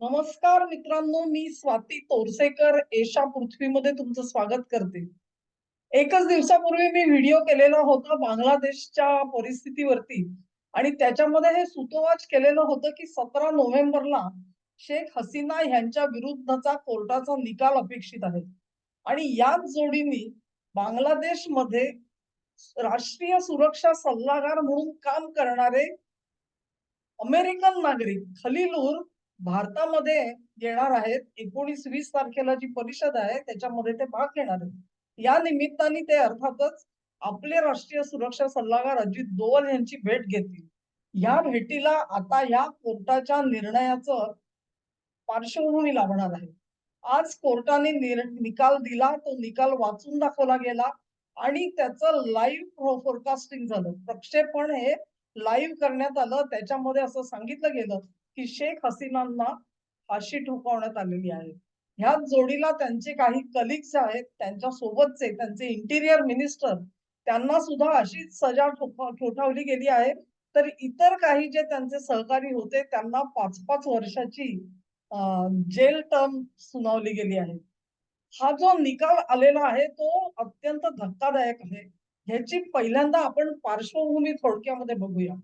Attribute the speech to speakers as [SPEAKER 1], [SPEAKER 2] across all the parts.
[SPEAKER 1] नमस्कार मित्रांनो मी स्वाती तोरसेकर. एशा पृथ्वीमध्ये तुमचं स्वागत करते. एकच दिवसापूर्वी मी व्हिडिओ केलेला होता बांगलादेशच्या परिस्थितीवरती. आणि त्याच्यामध्ये हे सुतोवाच केलेलं होतं की सतरा नोव्हेंबरला शेख हसीना यांच्या विरुद्धचा कोर्टाचा निकाल अपेक्षित आहे. आणि याच जोडीने बांगलादेशमध्ये राष्ट्रीय सुरक्षा सल्लागार म्हणून काम करणारे अमेरिकन नागरिक खलीलूर भारतामध्ये येणार आहेत. एकोणीस वीस तारखेला जी परिषद आहे त्याच्यामध्ये ते भाग घेणार आहेत. या निमित्ताने ते अर्थातच आपले राष्ट्रीय सुरक्षा सल्लागार अजित दोवल यांची भेट घेतील. या भेटीला आता या कोर्टाच्या निर्णयाचं पार्श्वभूमी लाभणार आहे. आज कोर्टाने निकाल दिला तो निकाल वाचून दाखवला गेला आणि त्याचं लाईव्ह फोरकास्टिंग झालं. प्रक्षेपण हे लाईव्ह करण्यात आलं. त्याच्यामध्ये असं सांगितलं गेलं की शेख हसीनांना फाशी ठोकावण्यात आलेली आहे. ह्याच जोडीला त्यांचे काही कलिग्स आहेत त्यांच्या सोबतचे त्यांचे इंटिरियर मिनिस्टर त्यांना सुद्धा अशीच सजा ठोठावली गेली आहे. तर इतर काही जे त्यांचे सहकारी होते त्यांना पाच पाच वर्षाची जेल टर्म सुनावली गेली आहे. हा जो निकाल आलेला आहे तो अत्यंत धक्कादायक आहे. ह्याची पहिल्यांदा आपण पार्श्वभूमी थोडक्यामध्ये बघूया.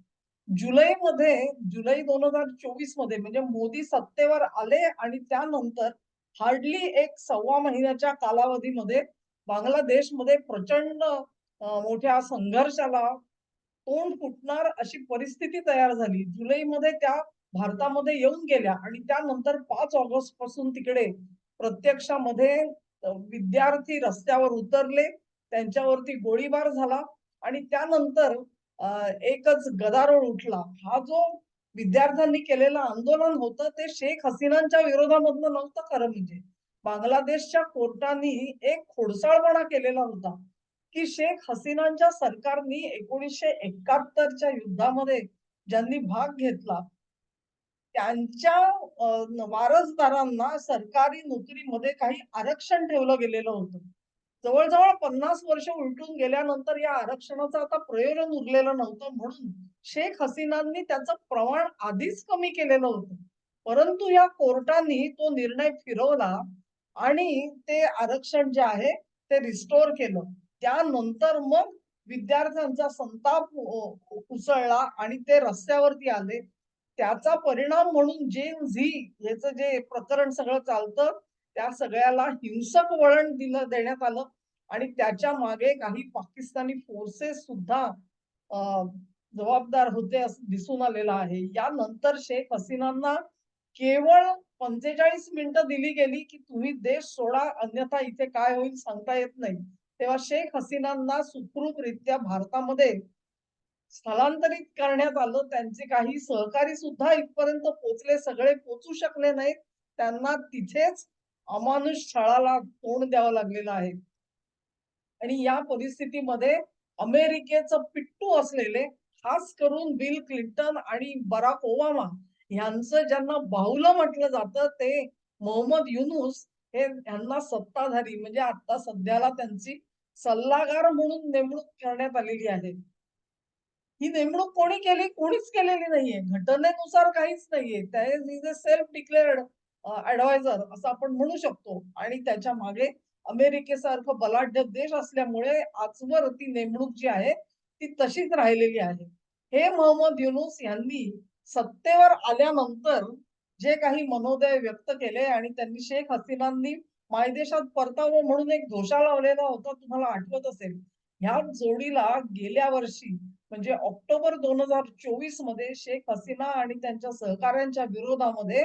[SPEAKER 1] जुलैमध्ये जुलै दोन हजार चोवीसमध्ये म्हणजे मोदी सत्तेवर आले आणि त्यानंतर हार्डली एक सव्वा महिन्याच्या कालावधीमध्ये बांगलादेशमध्ये प्रचंड मोठ्या संघर्षाला तोंड फुटणार अशी परिस्थिती तयार झाली. जुलैमध्ये त्या भारतामध्ये येऊन गेल्या आणि त्यानंतर पाच ऑगस्टपासून तिकडे प्रत्यक्षामध्ये विद्यार्थी रस्त्यावर उतरले त्यांच्यावरती गोळीबार झाला आणि त्यानंतर एकच गदारोळ उठला. हा जो विद्यार्थ्यांनी केलेलं आंदोलन होतं ते शेख हसीनांच्या विरोधामधलं नव्हतं खरं म्हणजे. बांगलादेशच्या कोर्टानी एक खोडसाळपणा केलेला होता की शेख हसीनांच्या सरकारनी एकोणीसशे एकाहत्तरच्या युद्धामध्ये ज्यांनी भाग घेतला त्यांच्या वारसदारांना सरकारी नोकरीमध्ये काही आरक्षण ठेवलं गेलेलं होतं. जवळजवळ पन्नास वर्ष उलटून गेल्यानंतर या आरक्षणाचं आता प्रयोजन उरलेलं नव्हतं म्हणून शेख हसीनांनी त्याचं प्रमाण आधीच कमी केलेलं होतं. परंतु या कोर्टाने तो निर्णय फिरवला आणि ते आरक्षण जे आहे ते रिस्टोर केलं. त्यानंतर मग विद्यार्थ्यांचा संताप उसळला आणि ते रस्त्यावरती आले. त्याचा परिणाम म्हणून जे झी याचं जे प्रकरण सगळं चालतं त्या सगळ्याला हिंसक वळण दिलं देण्यात आलं. आणि त्याच्यामागे काही पाकिस्तानी फोर्सेस सुद्धा जबाबदार होते असं दिसून आलेलं आहे. यानंतर शेख हसीनांना केवळ पंचेचाळीस मिनिटं दिली गेली की तुम्ही देश सोडा अन्यथा इथे काय होईल सांगता येत नाही. तेव्हा शेख हसीनांना सुखरूपरित्या भारतामध्ये स्थलांतरित करण्यात आलं. त्यांचे काही सहकारी सुद्धा इथपर्यंत पोचले सगळे पोचू शकले नाहीत. त्यांना तिथेच अमानुष छळाला तोंड द्यावं लागलेलं आहे. आणि या परिस्थितीमध्ये अमेरिकेचं पिट्टू असलेले खास करून बिल क्लिंटन आणि बराक ओबामा यांचं ज्यांना बाहुलं म्हटलं जातं ते मोहम्मद युनुस हे यांना सत्ताधारी म्हणजे आता सध्याला त्यांची सल्लागार म्हणून नेमणूक करण्यात आलेली आहे. ही नेमणूक कोणी केली? कोणीच केलेली नाहीये. घटनेनुसार काहीच नाहीये. त्या is a self declared adviser असं आपण म्हणू शकतो. आणि त्याच्यामागे अमेरिकेसारखं बलाढ्य देश असल्यामुळे आजवर ती नेमणूक जी आहे ती तशीच राहिलेली आहे. हे मोहम्मद युनुस यांनी सत्तेवर आल्यानंतर जे काही मनोदय व्यक्त केले आणि त्यांनी शेख हसीनांनी मायदेशात परतावं म्हणून एक धोशा लावलेला होता तुम्हाला आठवत असेल. ह्या जोडीला गेल्या वर्षी म्हणजे ऑक्टोबर दोन हजार चोवीसमध्ये शेख हसीना आणि त्यांच्या सहकाऱ्यांच्या विरोधामध्ये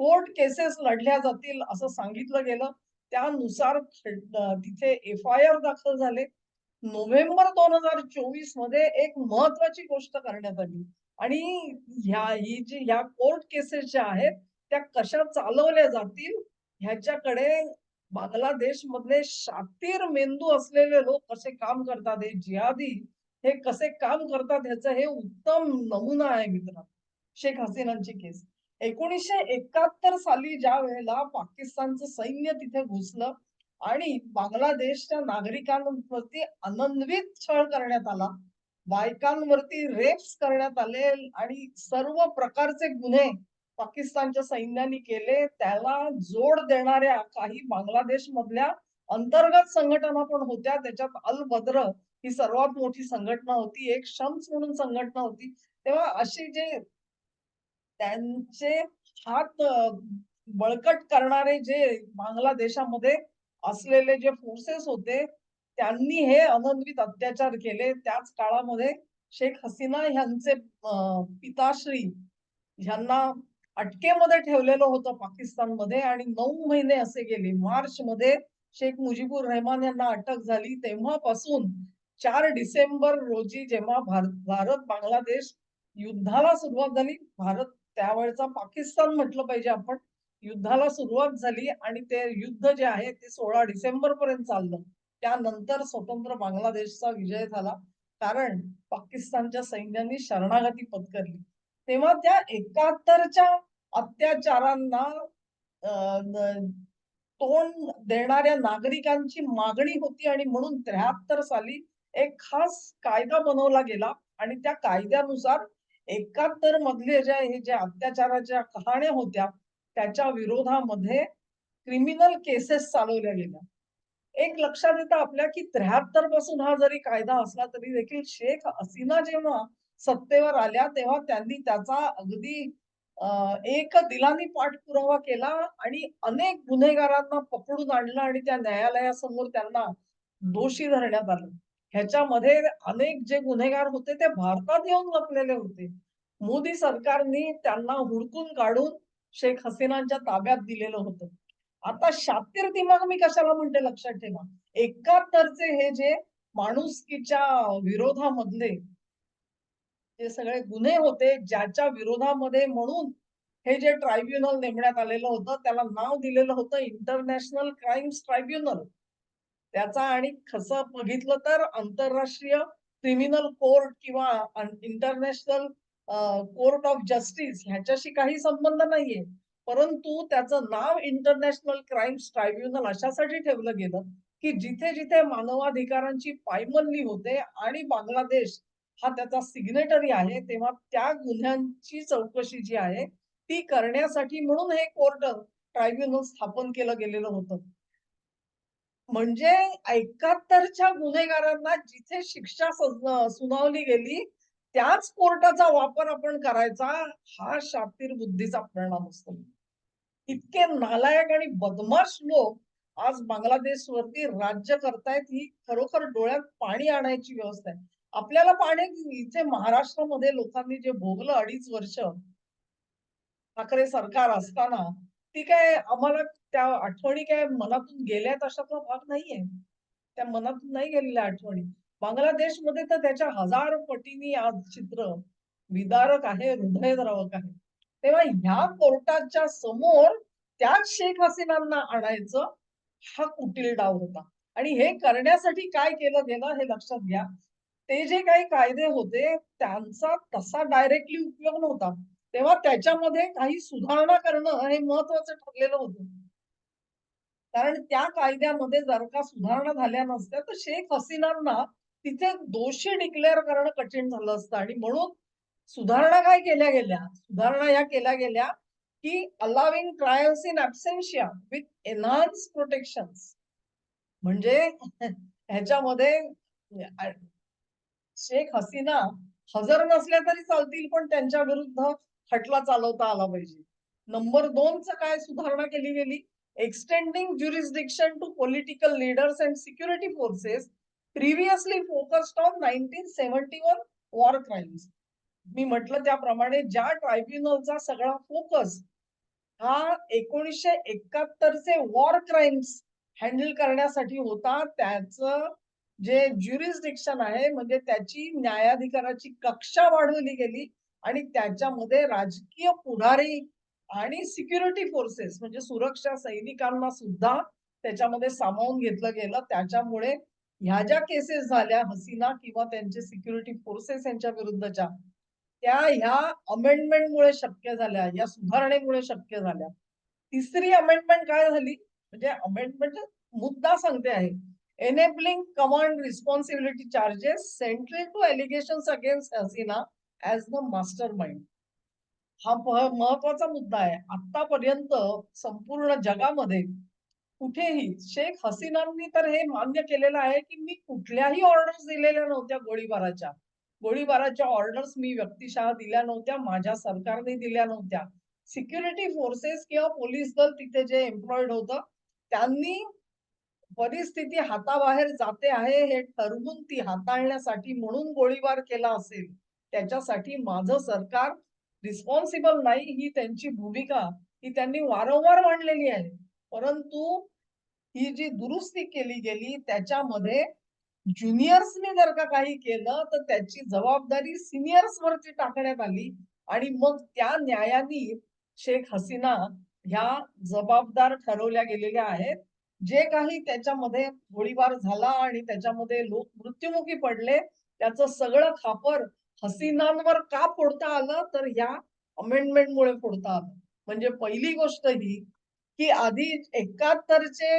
[SPEAKER 1] कोर्ट केसेस लढल्या जातील असं सांगितलं गेलं. त्यानुसार तिथे एफ आय आर दाखल झाले. नोव्हेंबर दोन हजार चोवीसमध्ये एक महत्वाची गोष्ट करण्यात आली. आणि ह्या ही जी ह्या कोर्ट केसेस ज्या आहेत त्या कशा चालवल्या जातील ह्याच्याकडे बांगलादेश मधले शातीर मेंदू असलेले लोक कसे काम करतात हे जिहादी हे कसे काम करतात ह्याचं हे उत्तम नमुना आहे मित्र शेख हसीनांची केस. एकोणीसशे एकाहत्तर साली ज्या वेळेला पाकिस्तानचं सैन्य तिथे घुसलं आणि बांगलादेशच्या नागरिकांवरती अनन्वित छळ करण्यात आला बायकांवरती रेप्स करण्यात आले आणि सर्व प्रकारचे गुन्हे पाकिस्तानच्या सैन्याने केले त्याला जोड देणाऱ्या काही बांगलादेश मधल्या अंतर्गत संघटना पण होत्या. त्याच्यात अल बद्र ही सर्वात मोठी संघटना होती एक शम्स म्हणून संघटना होती. तेव्हा अशी जे त्यांचे हात बळकट करणारे जे बांगलादेशामध्ये असलेले जे फोर्सेस होते त्यांनी हे अनन्वित अत्याचार केले. त्याच काळामध्ये शेख हसीना यांचे पिताश्री ह्यांना अटकेमध्ये ठेवलेलं होतं पाकिस्तानमध्ये आणि नऊ महिने असे गेले. मार्च मध्ये शेख मुजीबुर रहमान यांना अटक झाली. तेव्हापासून चार डिसेंबर रोजी जेव्हा भारत भारत बांगलादेश युद्धाला सुरुवात झाली भारत त्यावेळचा पाकिस्तान म्हटलं पाहिजे आपण. युद्धाला सुरुवात झाली आणि ते युद्ध जे आहे ते सोळा डिसेंबर पर्यंत चाललं. त्यानंतर स्वतंत्र बांगलादेशचा विजय झाला. कारण पाकिस्तानच्या सैन्याने शरणागती पत्करली. तेव्हा त्या एकाहत्तरच्या अत्याचारांना तोंड देणाऱ्या नागरिकांची मागणी होती आणि म्हणून त्र्याहत्तर साली एक खास कायदा बनवला गेला आणि त्या कायद्यानुसार एकाहत्तर मधले ज्या हे ज्या अत्याचाराच्या कहाण्या होत्या त्याच्या विरोधामध्ये क्रिमिनल केसेस चालवल्या गेल्या. एक लक्षात येतं आपल्या की त्र्याहत्तरपासून हा जरी कायदा असला तरी देखील शेख हसीना जेव्हा सत्तेवर आल्या तेव्हा त्यांनी त्याचा अगदी एक दिलानी पाठपुरावा केला आणि अनेक गुन्हेगारांना पकडून आणलं आणि त्या न्यायालयासमोर त्यांना दोषी धरण्यात आलं. ह्याच्यामध्ये अनेक जे गुन्हेगार होते ते भारतात येऊन लपलेले होते. मोदी सरकारने त्यांना हुडकून काढून शेख हसीनांच्या ताब्यात दिलेलं होतं. आता शातीर दिमाग मी कशाला म्हणते लक्षात ठेवा. एकाहत्तरचे हे जे माणुसकीच्या विरोधामधले जे सगळे गुन्हे होते ज्याच्या विरोधामध्ये म्हणून हे जे ट्रायब्युनल नेमण्यात आलेलं होतं त्याला नाव दिलेलं होतं इंटरनॅशनल क्राईम्स ट्रायब्युनल. त्याचा आणि खसं बघितलं तर आंतरराष्ट्रीय क्रिमिनल कोर्ट किंवा इंटरनॅशनल कोर्ट ऑफ जस्टिस ह्याच्याशी काही संबंध नाहीये. परंतु त्याचं नाव इंटरनॅशनल क्राईम्स ट्रायब्युनल अशासाठी ठेवलं गेलं की जिथे जिथे मानवाधिकारांची पायमल्ली होते आणि बांगलादेश हा त्याचा सिग्नेटरी आहे तेव्हा त्या गुन्ह्यांची चौकशी जी आहे ती करण्यासाठी म्हणून हे कोर्ट ट्रायब्युनल स्थापन केलं गेलेलं होतं. म्हणजे एकाहत्तरच्या गुन्हेगारांना जिथे शिक्षा सुनावली गेली त्याच कोर्टाचा वापर आपण करायचा हा शातीर बुद्धीचा परिणाम असतो. इतके नालायक आणि बदमाश लोक आज बांगलादेश वरती राज्य करतायत ही खरोखर डोळ्यात पाणी आणायची व्यवस्था आहे. आपल्याला पाणी इथे महाराष्ट्रामध्ये लोकांनी जे भोगलं अडीच वर्ष ठाकरे सरकार असताना ती काय आम्हाला त्या आठवणी काय मनातून गेल्या तशातला भाग नाहीये. त्या मनातून नाही गेलेल्या आठवणी. बांगलादेशमध्ये तर त्याच्या हजार पटीनी आज चित्र विदारक आहे हृदयद्रावक आहे. तेव्हा ह्या कोर्टाच्या समोर त्याच शेख हसीनांना आणायचं हा कुटील डाव होता. आणि हे करण्यासाठी काय केलं गेलं हे लक्षात घ्या. ते जे काही कायदे होते त्यांचा तसा डायरेक्टली उपयोग नव्हता. तेव्हा त्याच्यामध्ये काही सुधारणा करणं हे महत्वाचं ठरलेलं होतं. कारण त्या कायद्यामध्ये जर का सुधारणा झाल्या नसत्या तर शेख हसीनांना तिथे दोषी डिक्लेअर करणं कठीण झालं असतं. आणि म्हणून सुधारणा काय केल्या गेल्या? सुधारणा या केल्या गेल्या की allowing trials in absentia with enhance protection म्हणजे ह्याच्यामध्ये शेख हसीना हजर नसल्या तरी चालतील पण त्यांच्या विरुद्ध खटला चालवता आला पाहिजे. नंबर दोनचं काय सुधारणा केली गेली? Extending jurisdiction to political leaders and security forces previously focused on nineteen seventy one war crimes मी म्हटलं त्याप्रमाणे ज्या ट्रायब्युनलचा सगळा फोकस हा एकोणीसशे एकाहत्तरचे वॉर क्राईम्स हँडल करण्यासाठी होता. त्याचं जे ज्युरिस्डिक्शन आहे म्हणजे त्याची न्यायाधिकाराची कक्षा वाढवली गेली. आणि त्याच्यामध्ये राजकीय पुढारी आणि सिक्युरिटी फोर्सेस म्हणजे सुरक्षा सैनिकांना सुद्धा त्याच्यामध्ये सामावून घेतलं गेलं. त्याच्यामुळे ह्या ज्या केसेस झाल्या हसीना किंवा त्यांचे सिक्युरिटी फोर्सेस यांच्या विरुद्धच्या त्या ह्या अमेंडमेंटमुळे शक्य झाल्या या सुधारणेमुळे शक्य झाल्या. तिसरी अमेंडमेंट काय झाली? म्हणजे अमेंडमेंट मुद्दा सांगते आहे. Enabling command responsibility charges central to allegation against Hasina as the mastermind हा महत्त्वाचा मुद्दा आहे. आतापर्यंत संपूर्ण जगामध्ये कुठेही शेख हसीनांनी तर हे मान्य केलेलं आहे की मी कुठल्याही ऑर्डर्स दिलेल्या नव्हत्या गोळीबाराच्या. गोळीबाराच्या ऑर्डर्स मी व्यक्तिशः दिल्या नव्हत्या माझ्या सरकारने दिल्या नव्हत्या. सिक्युरिटी फोर्सेस किंवा पोलीस दल तिथे जे एम्प्लॉईड होतं त्यांनी परिस्थिती हाताबाहेर जाते आहे हे ठरवून ती हाताळण्यासाठी म्हणून गोळीबार केला असेल. त्याच्यासाठी माझं सरकार रिस्पॉन्सिबल नाही ही त्यांची भूमिका ही त्यांनी वारंवार मांडलेली आहे. परंतु ही जी दुरुस्ती केली गेली त्याच्यामध्ये ज्युनियर्सने जर का काही केलं तर त्याची जबाबदारी सिनियर्स वरती टाकण्यात आली. आणि मग त्या न्यायाने शेख हसीना ह्या जबाबदार ठरवल्या गेलेल्या आहेत. जे काही त्याच्यामध्ये गोळीबार झाला आणि त्याच्यामध्ये लोक मृत्युमुखी पडले त्याचं सगळं खापर हसीनांवर का फोडता आलं? तर ह्या अमेंडमेंटमुळे फोडता आलं. म्हणजे पहिली गोष्ट ही की आधी एकाहत्तरचे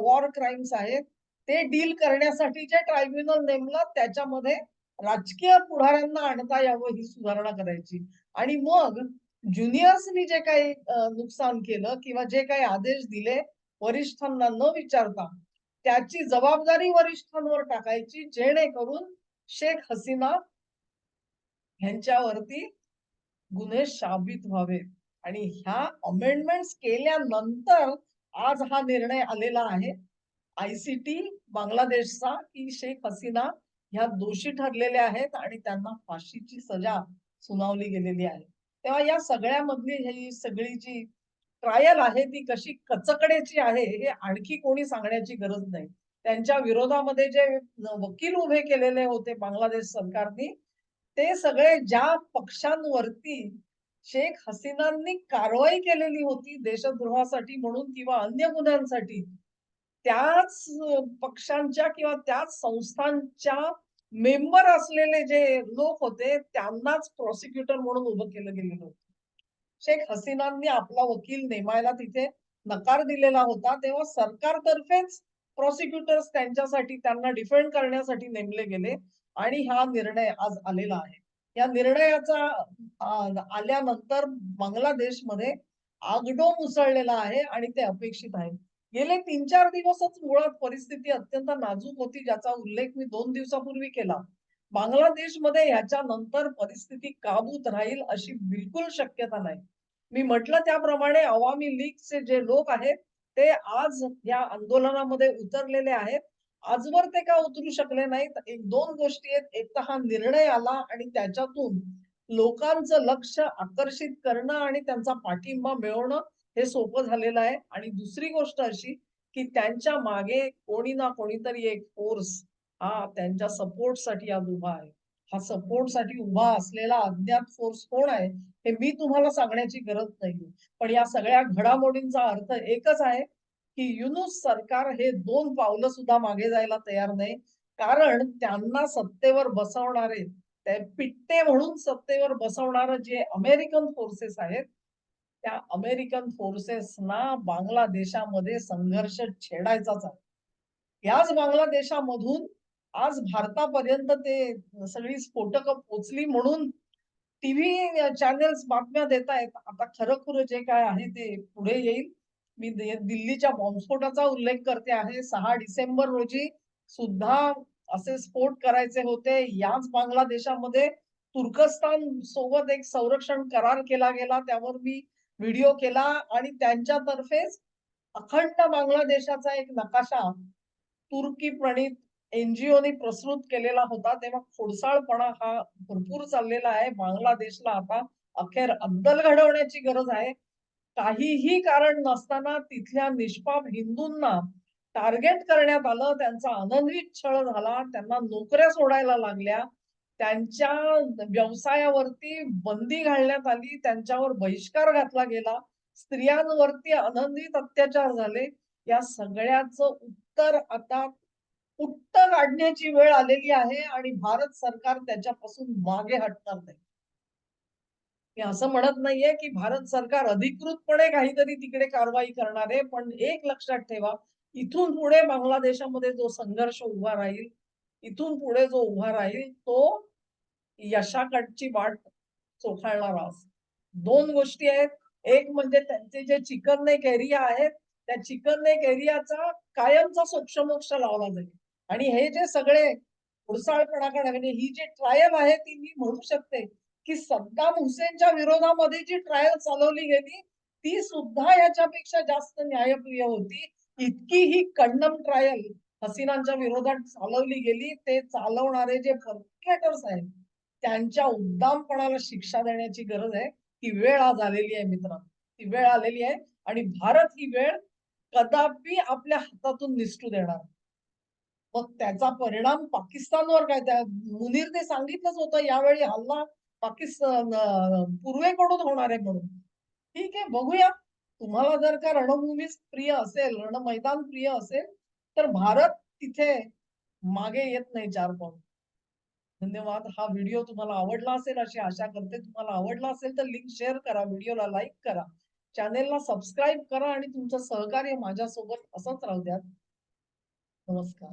[SPEAKER 1] वॉर क्राईम्स आहेत ते डील करण्यासाठी जे ट्रायब्युनल नेमलं त्याच्यामध्ये राजकीय पुढाऱ्यांना आणता यावं ही सुधारणा करायची. आणि मग ज्युनियर्सनी जे काही नुकसान केलं किंवा जे काही आदेश दिले वरिष्ठांना न विचारता त्याची जबाबदारी वरिष्ठांवर टाकायची जेणेकरून शेख हसीना ह्यांच्यावरती गुन्हे साबित व्हावेत. आणि ह्या अमेंडमेंट्स केल्यानंतर आज हा निर्णय आलेला आहे. आयसीटी बांगलादेशचा की शेख हसीना ह्या दोषी ठरलेल्या आहेत आणि त्यांना फाशीची सजा सुनावली गेलेली आहे. तेव्हा या सगळ्यामधली ही सगळी जी ट्रायल आहे ती कशी कचकड्याची आहे हे आणखी कोणी सांगण्याची गरज नाही. त्यांच्या विरोधामध्ये जे वकील उभे केलेले होते बांगलादेश सरकारनी ते सगळे ज्या पक्षांवरती शेख हसीनांनी कारवाई केलेली होती देशद्रोहासाठी म्हणून किंवा अन्य गुन्ह्यांसाठी त्याच पक्षांच्या किंवा त्याच संस्थांच्या मेंबर असलेले जे लोक होते त्यांनाच प्रॉसिक्युटर म्हणून उभं केलं गेलेलं होतं. शेख हसीनांनी आपला वकील नेमायला तिथे नकार दिलेला होता. तेव्हा सरकारतर्फेच प्रॉसिक्युटर्स त्यांच्यासाठी त्यांना डिफेंड करण्यासाठी नेमले गेले. आणि हा निर्णय आज आलेला आहे. या निर्णयाचा आल्यानंतर बांगलादेशमध्ये आगडो उसळलेला आहे आणि ते अपेक्षित आहे. गेले तीन चार दिवसच मुळात परिस्थिती अत्यंत नाजूक होती ज्याचा उल्लेख मी दोन दिवसापूर्वी केला. बांगलादेशमध्ये याच्यानंतर परिस्थिती काबूत राहील अशी बिलकुल शक्यता नाही. मी म्हटलं त्याप्रमाणे अवामी लीगचे जे लोक आहेत ते आज या आंदोलनामध्ये उतरलेले आहेत. आजवर ते का उतरू शकले नाहीत? एक दोन गोष्टी आहेत. एक तर हा निर्णय आला आणि त्याच्यातून लोकांचं लक्ष आकर्षित करणं आणि त्यांचा पाठिंबा मिळवणं हे सोपं झालेलं आहे. आणि दुसरी गोष्ट अशी की त्यांच्या मागे कोणी ना कोणीतरी एक फोर्स हा त्यांच्या सपोर्टसाठी आज उभा आहे. हा सपोर्टसाठी उभा असलेला अज्ञात फोर्स कोण आहे हे मी तुम्हाला सांगण्याची गरज नाही. पण या सगळ्या घडामोडींचा अर्थ एकच आहे की युनुस सरकार हे दोन पावलं सुद्धा मागे जायला तयार नाही. कारण त्यांना सत्तेवर बसवणारे ते पिट्टे म्हणून सत्तेवर बसवणारे जे अमेरिकन फोर्सेस आहेत त्या अमेरिकन फोर्सेसना बांगलादेशामध्ये संघर्ष छेडायचाच आहे. याच बांगलादेशामधून आज भारतापर्यंत ते सगळी स्फोटक पोचली म्हणून टीव्ही चॅनेल्स बातम्या देत आहेत आता खरं जे काय आहे ते पुढे येईल. मी दिल्लीच्या बॉम्बस्फोटाचा उल्लेख करते आहे. सहा डिसेंबर रोजी सुद्धा असे स्फोट करायचे होते. याच बांगलादेशामध्ये तुर्कस्तान सोबत एक संरक्षण करार केला गेला. त्यावर मी व्हिडिओ केला आणि त्यांच्यातर्फेच अखंड बांगलादेशाचा एक नकाशा तुर्की प्रणित एनजीओने प्रस्तुत केलेला होता. तेव्हा खोडसाळपणा हा भरपूर चाललेला आहे. बांगलादेशला आता अखेर अद्दल घडवण्याची गरज आहे. काहीही कारण नसताना तिथल्या निष्पाप हिंदूंना टार्गेट करण्यात आलं त्यांचा अनन्वित छळ झाला त्यांना नोकऱ्या सोडायला लागल्या त्यांच्या व्यवसायावरती बंदी घालण्यात आली त्यांच्यावर बहिष्कार घातला गेला स्त्रियांवरती अनन्वित अत्याचार झाले. या सगळ्याचं उत्तर आता उत्तर काढण्याची वेळ आलेली आहे आणि भारत सरकार त्याच्यापासून मागे हटणार नाही. मी असं म्हणत नाहीये की भारत सरकार अधिकृतपणे काहीतरी तिकडे कारवाई करणार आहे पण एक लक्षात ठेवा इथून पुढे बांगलादेशामध्ये जो संघर्ष उभा राहील इथून पुढे जो उभा राहील तो यशाकडची वाट चोखाळणारा दोन गोष्टी आहेत. एक म्हणजे त्यांचे जे चिकन नेक एरिया आहेत त्या चिकन नेक एरियाचा कायमचा सोक्षमोक्ष लावला जाईल. आणि हे जे सगळे उडसाळपणाकडे म्हणजे ही जी ट्रायल आहे ती मी म्हणू शकते की सद्दाम हुसेनच्या विरोधामध्ये जी ट्रायल चालवली गेली ती सुद्धा याच्यापेक्षा जास्त न्यायप्रिय होती. इतकी ही कंडम ट्रायल हसीनांच्या विरोधात चालवली गेली ते चालवणारे जे पर्पिकेटर्स आहेत त्यांच्या उद्दामपणाला शिक्षा देण्याची गरज आहे. ती वेळ आज आलेली आहे मित्रांनो. ती वेळ आलेली आहे आणि भारत ही वेळ कदापि आपल्या हातातून निसटू देणार. मग त्याचा परिणाम पाकिस्तानवर काय? त्या मुनीरने सांगितलंच होतं यावेळी हल्ला पाकिस्तान पूर्वेकडून होणार आहे म्हणून. ठीक आहे बघूया. तुम्हाला जर का रणभूमी प्रिय असेल रण मैदान प्रिय असेल तर भारत तिथे मागे येत नाही चार पाऊल. धन्यवाद. हा व्हिडिओ तुम्हाला आवडला असेल अशी आशा करते. तुम्हाला आवडला असेल तर लिंक शेअर करा व्हिडिओला लाईक करा. चॅनेलला सबस्क्राईब करा आणि तुमचं सहकार्य माझ्यासोबत असंच राहू द्या नमस्कार.